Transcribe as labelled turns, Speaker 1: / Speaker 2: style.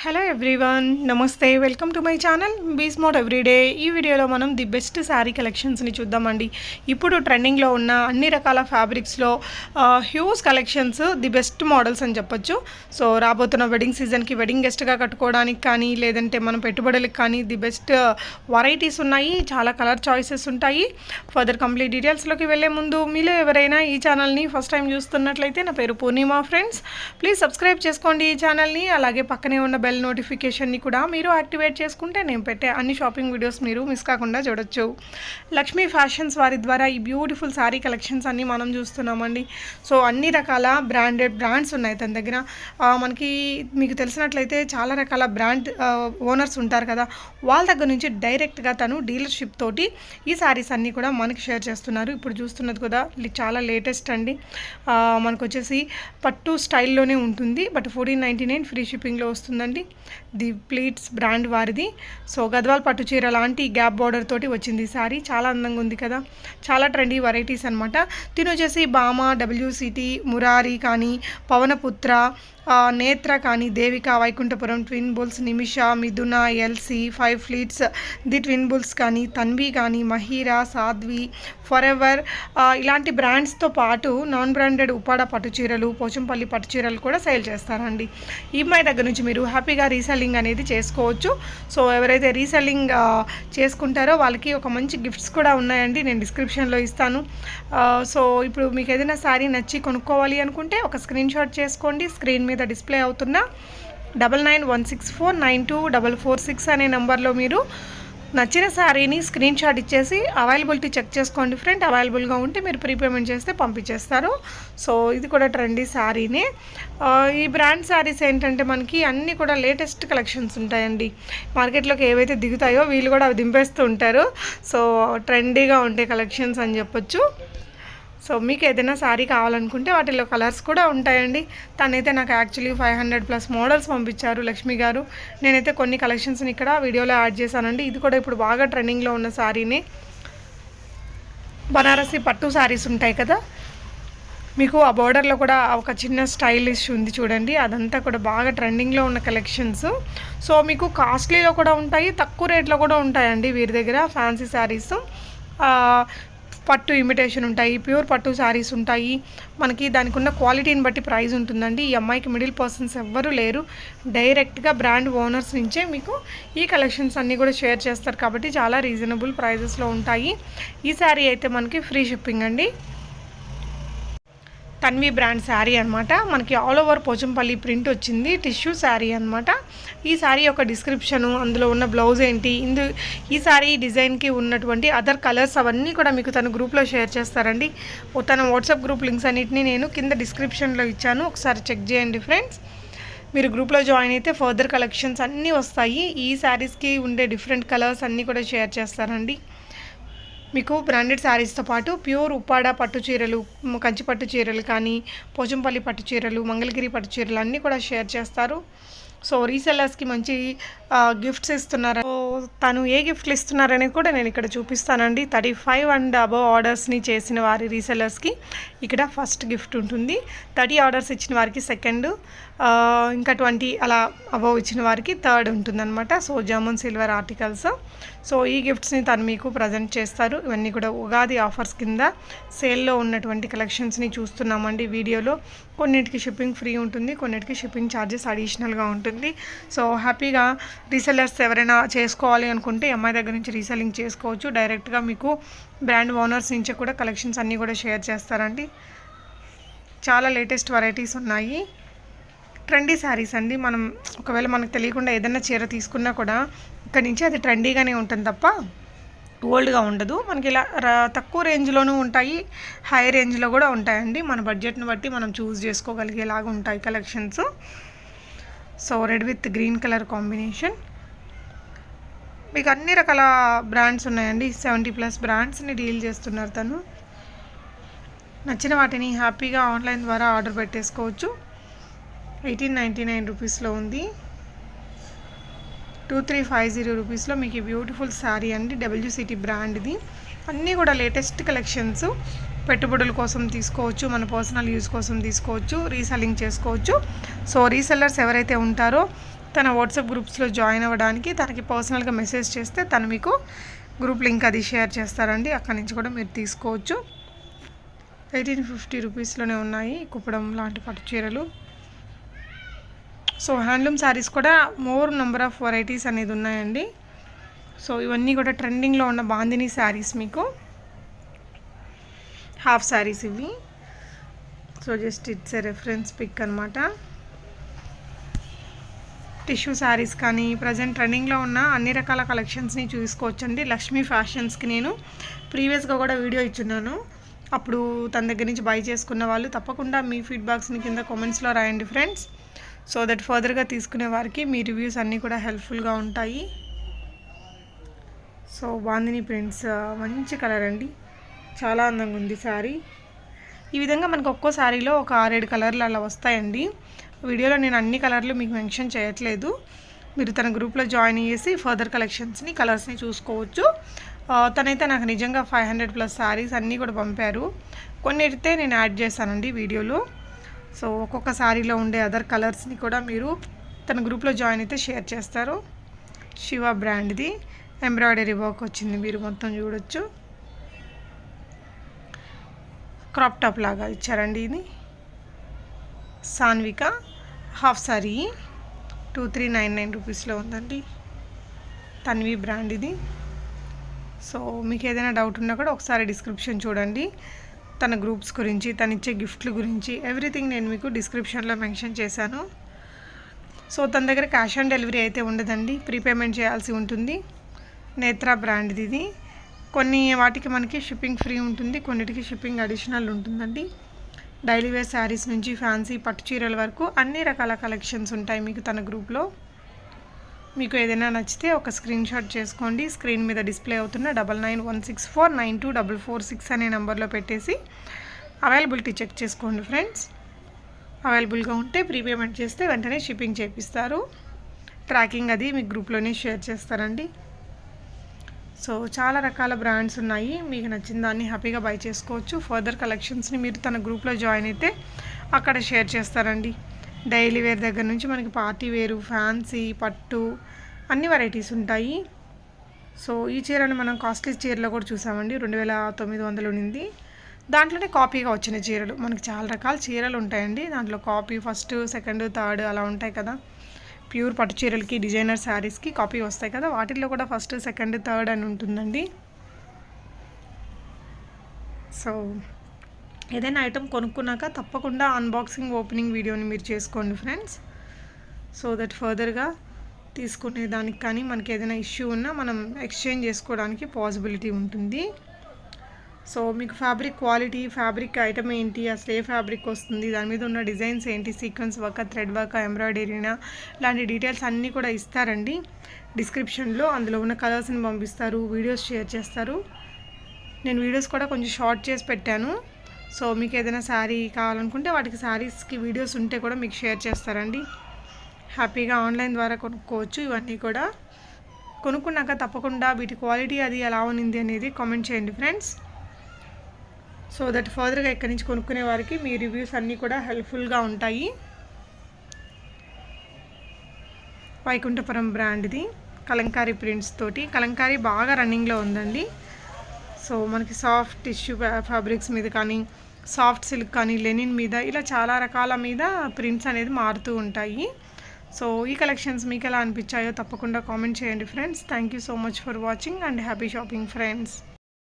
Speaker 1: Hello everyone నమస్తే welcome to my channel bees smart everyday ఈ వీడియోలో మనం ది బెస్ట్ శారీ కలెక్షన్స్ని చూద్దామండి. ఇప్పుడు ట్రెండింగ్లో ఉన్న అన్ని రకాల ఫ్యాబ్రిక్స్లో huge collections the best models అని చెప్పొచ్చు. సో రాబోతున్న వెడ్డింగ్ సీజన్కి వెడ్డింగ్ గెస్ట్గా కట్టుకోవడానికి కానీ లేదంటే మనం పెట్టుబడులకు కానీ ది బెస్ట్ వెరైటీస్ ఉన్నాయి. చాలా కలర్ చాయిసెస్ ఉంటాయి. ఫర్దర్ కంప్లీట్ డీటెయిల్స్లోకి వెళ్ళే ముందు మీలో ఎవరైనా ఈ ఛానల్ని ఫస్ట్ టైం చూస్తున్నట్లయితే నా పేరు పూర్ణిమ ఫ్రెండ్స్ ప్లీజ్ సబ్స్క్రైబ్ చేసుకోండి ఈ ఛానల్ని అలాగే పక్కనే ఉన్న బెల్ నోటిఫికేషన్ని కూడా మీరు యాక్టివేట్ చేసుకుంటే నేను పెట్టే అన్ని షాపింగ్ వీడియోస్ మీరు మిస్ కాకుండా చూడొచ్చు. లక్ష్మీ ఫ్యాషన్స్ వారి ద్వారా ఈ బ్యూటిఫుల్ శారీ కలెక్షన్స్ అన్నీ మనం చూస్తున్నామండి. సో అన్ని రకాల బ్రాండెడ్ బ్రాండ్స్ ఉన్నాయి తన దగ్గర. మనకి మీకు తెలిసినట్లయితే చాలా రకాల బ్రాండ్ ఓనర్స్ ఉంటారు కదా. వాళ్ళ దగ్గర నుంచి డైరెక్ట్గా తను డీలర్షిప్ తోటి ఈ శారీస్ అన్నీ కూడా మనకి షేర్ చేస్తున్నారు. ఇప్పుడు చూస్తున్నది కదా చాలా లేటెస్ట్ అండి. మనకు వచ్చేసి పట్టు స్టైల్లోనే ఉంటుంది. But fourteen ninety nine free షిప్పింగ్లో వస్తుందండి. ది ప్లీట్స్ బ్రాండ్ వారిది. సో గద్వాల్ పట్టు చీర లాంటి గ్యాప్ బార్డర్ తోటి వచ్చింది ఈ సారీ. చాలా అందంగా ఉంది కదా. చాలా ట్రెండీ వెరైటీస్ అనమాట తిని వచ్చేసి బామా డబ్ల్యూసిటీ మురారి కానీ పవనపుత్ర నేత్ర కానీ Devika Vaikunthapuram twin bulls Nimisha Mithuna LC five fleets the twin bulls కానీ తన్వి కానీ మహీరా సాధ్వి ఫర్ ఎవర్ ఇలాంటి బ్రాండ్స్తో పాటు నాన్ బ్రాండెడ్ ఉప్పాడ పట్టు చీరలు పోచంపల్లి పట్టు చీరలు కూడా సేల్ చేస్తారండి. ఈ మై దగ్గర నుంచి మీరు హ్యాపీగా రీసెల్లింగ్ అనేది చేసుకోవచ్చు. సో ఎవరైతే రీసెల్లింగ్ చేసుకుంటారో వాళ్ళకి ఒక మంచి గిఫ్ట్స్ కూడా ఉన్నాయండి. నేను డిస్క్రిప్షన్లో ఇస్తాను. సో ఇప్పుడు మీకు ఏదైనా శారీ నచ్చి కొనుక్కోవాలి అనుకుంటే ఒక స్క్రీన్ షాట్ చేసుకోండి. స్క్రీన్ మీద డిస్ప్లే అవుతున్న double nine one six four nine two double four six అనే నెంబర్లో మీరు నచ్చిన శారీని స్క్రీన్ షాట్ ఇచ్చేసి అవైలబిలిటీ చెక్ చేసుకోండి ఫ్రెండ్. అవైలబుల్గా ఉంటే మీరు ప్రీపేమెంట్ చేస్తే పంపించేస్తారు. సో ఇది కూడా ట్రెండీ శారీనే. ఈ బ్రాండ్ శారీస్ ఏంటంటే మనకి అన్నీ కూడా లేటెస్ట్ కలెక్షన్స్ ఉంటాయండి. మార్కెట్లోకి ఏవైతే దిగుతాయో వీళ్ళు కూడా అవి దింపేస్తూ ఉంటారు. సో ట్రెండీగా ఉండే కలెక్షన్స్ అని చెప్పొచ్చు. సో మీకు ఏదైనా శారీ కావాలనుకుంటే వాటిలో కలర్స్ కూడా ఉంటాయండి. తనైతే నాకు actually five hundred plus models పంపించారు లక్ష్మి గారు. నేనైతే కొన్ని కలెక్షన్స్ని ఇక్కడ వీడియోలో యాడ్ చేశానండి. ఇది కూడా ఇప్పుడు బాగా ట్రెండింగ్లో ఉన్న శారీని బనారసి పట్టు శారీస్ ఉంటాయి కదా? మీకు ఆ బోర్డర్లో కూడా ఒక చిన్న స్టైలిష్ ఉంది చూడండి. అదంతా కూడా బాగా ట్రెండింగ్లో ఉన్న కలెక్షన్స్. సో మీకు కాస్ట్లీలో కూడా ఉంటాయి తక్కువ రేట్లో కూడా ఉంటాయండి వీరి దగ్గర ఫ్యాన్సీ శారీస్ పట్టు ఇమిటేషన్ ఉంటాయి ప్యూర్ పట్టు శారీస్ ఉంటాయి. మనకి దానికి ఉన్న క్వాలిటీని బట్టి ప్రైస్ ఉంటుందండి. ఈ అమ్మాయికి మిడిల్ పర్సన్స్ ఎవ్వరూ లేరు. డైరెక్ట్గా బ్రాండ్ ఓనర్స్ నుంచే మీకు ఈ కలెక్షన్స్ అన్నీ కూడా షేర్ చేస్తారు. కాబట్టి చాలా రీజనబుల్ ప్రైజెస్లో ఉంటాయి. ఈ శారీ అయితే మనకి ఫ్రీ షిప్పింగ్ అండి. కన్వీ బ్రాండ్ శారీ అనమాట మనకి ఆల్ ఓవర్ పోచంపల్లి ప్రింట్ వచ్చింది. టిష్యూ శారీ అనమాట ఈ శారీ యొక్క డిస్క్రిప్షను అందులో ఉన్న బ్లౌజ్ ఏంటి ఇందు ఈ శారీ డిజైన్కి ఉన్నటువంటి అదర్ కలర్స్ అవన్నీ కూడా మీకు తన గ్రూప్లో షేర్ చేస్తారండి. తన వాట్సాప్ గ్రూప్ లింక్స్ అన్నిటిని నేను కింద డిస్క్రిప్షన్లో ఇచ్చాను. ఒకసారి చెక్ చేయండి ఫ్రెండ్స్ మీరు గ్రూప్లో జాయిన్ అయితే ఫర్దర్ కలెక్షన్స్ అన్నీ వస్తాయి. ఈ శారీస్కి ఉండే డిఫరెంట్ కలర్స్ అన్నీ కూడా షేర్ చేస్తారండి. మీకు బ్రాండెడ్ శారీస్తో పాటు ప్యూర్ ఉప్పాడ పట్టు చీరలు కంచి పట్టు చీరలు కానీ పోచంపల్లి పట్టు చీరలు మంగళగిరి పట్టు చీరలు అన్నీ కూడా షేర్ చేస్తారు. సో రీసెల్లర్స్కి మంచి గిఫ్ట్స్ ఇస్తున్నారు. సో తను ఏ గిఫ్ట్లు ఇస్తున్నారని కూడా నేను ఇక్కడ చూపిస్తానండి. థర్టీ ఫైవ్ అండ్ అబవ్ ఆర్డర్స్ని చేసిన వారి రీసెల్లర్స్కి ఇక్కడ ఫస్ట్ గిఫ్ట్ ఉంటుంది. థర్టీ ఆర్డర్స్ ఇచ్చిన వారికి సెకండ్ ఇంకా ట్వంటీ అలా అబవ్ ఇచ్చిన వారికి థర్డ్ ఉంటుందన్నమాట. So German silver articles so ఈ గిఫ్ట్స్ని తను మీకు ప్రజెంట్ చేస్తారు. ఇవన్నీ కూడా ఉగాది ఆఫర్స్ కింద సేల్లో ఉన్నటువంటి కలెక్షన్స్ని చూస్తున్నామండి వీడియోలో. కొన్నిటికి షిప్పింగ్ ఫ్రీ ఉంటుంది కొన్నిటికి షిప్పింగ్ ఛార్జెస్ అడిషనల్గా ఉంటుంది. సో హ్యాపీగా రీసెలర్స్ ఎవరైనా చేసుకోవాలి అనుకుంటే అమ్మాయి దగ్గర నుంచి రీసెల్లింగ్ చేసుకోవచ్చు. డైరెక్ట్గా మీకు బ్రాండ్ ఓనర్స్ నుంచి కూడా కలెక్షన్స్ అన్నీ కూడా షేర్ చేస్తారండి. చాలా లేటెస్ట్ వెరైటీస్ ఉన్నాయి. ట్రెండీ శారీస్ అండి. మనం ఒకవేళ మనకు తెలియకుండా ఏదైనా చీర తీసుకున్నా కూడా ఇక్కడ నుంచి అది ట్రెండీగానే ఉంటుంది తప్ప ఓల్డ్గా ఉండదు. మనకి ఇలా తక్కువ రేంజ్లోనూ ఉంటాయి. హై రేంజ్లో కూడా ఉంటాయండి. మన బడ్జెట్ని బట్టి మనం చూస్ చేసుకోగలిగేలాగా ఉంటాయి collections. So red with green colour combination. మీకు అన్ని రకాల బ్రాండ్స్ ఉన్నాయండి. సెవెంటీ ప్లస్ బ్రాండ్స్ని డీల్ చేస్తున్నారు తను. నచ్చిన వాటిని హ్యాపీగా ఆన్లైన్ ద్వారా ఆర్డర్ పెట్టేసుకోవచ్చు. ఎయిటీన్ నైంటీ నైన్ రూపీస్లో ఉంది. టూ త్రీ ఫైవ్ జీరో రూపీస్లో మీకు ఈ బ్యూటిఫుల్ శారీ అండి డబ్ల్యూసిటీ బ్రాండ్ది. అన్నీ కూడా లేటెస్ట్ కలెక్షన్స్ పెట్టుబడుల కోసం తీసుకోవచ్చు మన పర్సనల్ యూస్ కోసం తీసుకోవచ్చు రీసెల్లింగ్ చేసుకోవచ్చు. సో రీసెల్లర్స్ ఎవరైతే ఉంటారో తన వాట్సాప్ గ్రూప్స్లో జాయిన్ అవ్వడానికి తనకి పర్సనల్గా మెసేజ్ చేస్తే తను మీకు గ్రూప్ లింక్ అది షేర్ చేస్తారండి. అక్కడి నుంచి కూడా మీరు తీసుకోవచ్చు. ఎయిటీన్ ఫిఫ్టీ రూపీస్లోనే ఉన్నాయి కుప్పడం లాంటి పట్టు చీరలు. సో హ్యాండ్లూమ్ శారీస్ కూడా మోర్ నెంబర్ ఆఫ్ వెరైటీస్ అనేది ఉన్నాయండి. సో ఇవన్నీ కూడా ట్రెండింగ్లో ఉన్న బాందిని శారీస్ మీకు. హాఫ్ శారీస్ ఇవి. So just it's a reference pic అనమాట టిష్యూ శారీస్ కానీ ప్రజెంట్ ట్రెండింగ్లో ఉన్న అన్ని రకాల కలెక్షన్స్ని చూసుకోవచ్చండి. లక్ష్మీ ఫ్యాషన్స్కి నేను ప్రీవియస్గా కూడా వీడియో ఇచ్చున్నాను. అప్పుడు తన దగ్గర నుంచి బై చేసుకున్న వాళ్ళు తప్పకుండా మీ ఫీడ్బ్యాక్స్ని కింద కామెంట్స్లో రాయండి ఫ్రెండ్స్ సో దట్ ఫర్దర్గా తీసుకునే వారికి మీ రివ్యూస్ అన్నీ కూడా హెల్ప్ఫుల్గా ఉంటాయి. సో బాందిని ప్రింట్స్ మంచి కలర్ అండి. చాలా అందంగా ఉంది శారీ. ఈ విధంగా మనకు ఒక్కో శారీలో ఒక ఆరేడు కలర్లు అలా వస్తాయండి. వీడియోలో నేను అన్ని కలర్లు మీకు మెన్షన్ చేయట్లేదు. మీరు తన గ్రూప్లో జాయిన్ చేసి ఫర్దర్ కలెక్షన్స్ని కలర్స్ని చూసుకోవచ్చు. తనైతే నాకు నిజంగా ఫైవ్ హండ్రెడ్ ప్లస్ శారీస్ అన్నీ కూడా పంపారు. కొన్ని అయితే నేను యాడ్ చేశానండి వీడియోలో. సో ఒక్కొక్క శారీలో ఉండే అదర్ కలర్స్ని కూడా మీరు తన గ్రూప్లో జాయిన్ అయితే షేర్ చేస్తారు. శివ బ్రాండ్ది ఎంబ్రాయిడరీ వర్క్ వచ్చింది మీరు మొత్తం చూడొచ్చు. క్రాప్ టాప్ లాగా ఇచ్చారండి ఇది. Sanvika half sari two three nine nine రూపీస్లో ఉందండి. తన్వి బ్రాండ్ ఇది. సో మీకు ఏదైనా డౌట్ ఉన్నా కూడా ఒకసారి డిస్క్రిప్షన్ చూడండి. తన గ్రూప్స్ గురించి తను ఇచ్చే గిఫ్ట్ల గురించి ఎవ్రీథింగ్ నేను మీకు డిస్క్రిప్షన్లో మెన్షన్ చేశాను. సో తన దగ్గర క్యాష్ ఆన్ డెలివరీ అయితే ఉండదండి ప్రీపేమెంట్ చేయాల్సి ఉంటుంది. నేత్ర బ్రాండ్ది ఇది. కొన్ని వాటికి మనకి షిప్పింగ్ ఫ్రీ ఉంటుంది కొన్నిటికి షిప్పింగ్ అడిషనల్ ఉంటుందండి. డైలీ వేర్ శారీస్ నుంచి ఫ్యాన్సీ పట్టు చీరల వరకు అన్ని రకాల కలెక్షన్స్ ఉంటాయి మీకు తన గ్రూప్లో. మీకు ఏదైనా నచ్చితే ఒక స్క్రీన్ షాట్ చేసుకోండి. స్క్రీన్ మీద డిస్ప్లే అవుతున్న double nine one six four nine two double four six అనే నెంబర్లో పెట్టేసి అవైలబిలిటీ చెక్ చేసుకోండి ఫ్రెండ్స్ అవైలబుల్గా ఉంటే ప్రీపేమెంట్ చేస్తే వెంటనే షిప్పింగ్ చేపిస్తారు. ట్రాకింగ్ అది మీ గ్రూప్లోనే షేర్ చేస్తారండి. సో చాలా రకాల బ్రాండ్స్ ఉన్నాయి. మీకు నచ్చిన దాన్ని హ్యాపీగా బై చేసుకోవచ్చు. ఫర్దర్ కలెక్షన్స్ని మీరు తన గ్రూప్లో జాయిన్ అయితే అక్కడ షేర్ చేస్తారండి. డైలీ వేర్ దగ్గర నుంచి మనకి పార్టీ వేరు ఫ్యాన్సీ పట్టు అన్ని వెరైటీస్ ఉంటాయి. సో ఈ చీరను మనం కాస్ట్లీ చీరలో కూడా చూసామండి. రెండు వేల తొమ్మిది వందలు ఉండింది దాంట్లోనే కాపీగా వచ్చిన చీరలు. మనకి చాలా రకాల చీరలు ఉంటాయండి. దాంట్లో కాపీ ఫస్ట్ సెకండ్ థర్డ్ అలా ఉంటాయి కదా. ప్యూర్ పట్టు చీరలకి డిజైనర్ శారీస్కి కాపీ వస్తాయి కదా. వాటిల్లో కూడా ఫస్ట్ సెకండ్ థర్డ్ అని ఉంటుందండి. సో ఏదైనా ఐటమ్ కొనుక్కున్నాక తప్పకుండా అన్బాక్సింగ్ ఓపెనింగ్ వీడియోని మీరు చేసుకోండి ఫ్రెండ్స్ సో దట్ ఫర్దర్గా తీసుకునే దానికి కానీ మనకి ఏదైనా ఇష్యూ ఉన్నా మనం ఎక్స్చేంజ్ చేసుకోవడానికి పాసిబిలిటీ ఉంటుంది. సో మీకు ఫ్యాబ్రిక్ క్వాలిటీ ఫ్యాబ్రిక్ ఐటమ్ ఏంటి అసలు ఏ ఫ్యాబ్రిక్ వస్తుంది దాని మీద ఉన్న డిజైన్స్ ఏంటి సీక్వెన్స్ వర్క్ థ్రెడ్ వర్క్ ఎంబ్రాయిడరీనా ఇలాంటి డీటెయిల్స్ అన్నీ కూడా ఇస్తారండి. డిస్క్రిప్షన్లో అందులో ఉన్న కలర్స్ని పంపిస్తారు వీడియోస్ షేర్ చేస్తారు. నేను వీడియోస్ కూడా కొంచెం షార్ట్ చేసి పెట్టాను. సో మీకు ఏదైనా శారీ కావాలనుకుంటే వాటికి శారీస్కి వీడియోస్ ఉంటే కూడా మీకు షేర్ చేస్తారండి. హ్యాపీగా ఆన్లైన్ ద్వారా కొనుక్కోవచ్చు. ఇవన్నీ కూడా కొనుక్కున్నాక తప్పకుండా వీటి క్వాలిటీ అది ఎలా ఉన్నింది అనేది కామెంట్ చేయండి ఫ్రెండ్స్. సో దట్ ఫర్దర్గా ఇక్కడి నుంచి కొనుక్కునే వారికి మీ రివ్యూస్ అన్నీ కూడా హెల్ప్ఫుల్గా ఉంటాయి. వైకుంఠపురం బ్రాండ్ది కలంకారీ ప్రింట్స్ తోటి. కలంకారీ బాగా రన్నింగ్లో ఉందండి. సో మనకి సాఫ్ట్ టిష్యూ ఫ్యాబ్రిక్స్ మీద కానీ సాఫ్ట్ సిల్క్ కానీ లెనిన్ మీద ఇలా చాలా రకాల మీద ప్రింట్స్ అనేది మారుతూ ఉంటాయి. సో ఈ కలెక్షన్స్ మీకు ఎలా అనిపించాయో తప్పకుండా కామెంట్ చేయండి friends. Thank you so much for watching and happy shopping friends.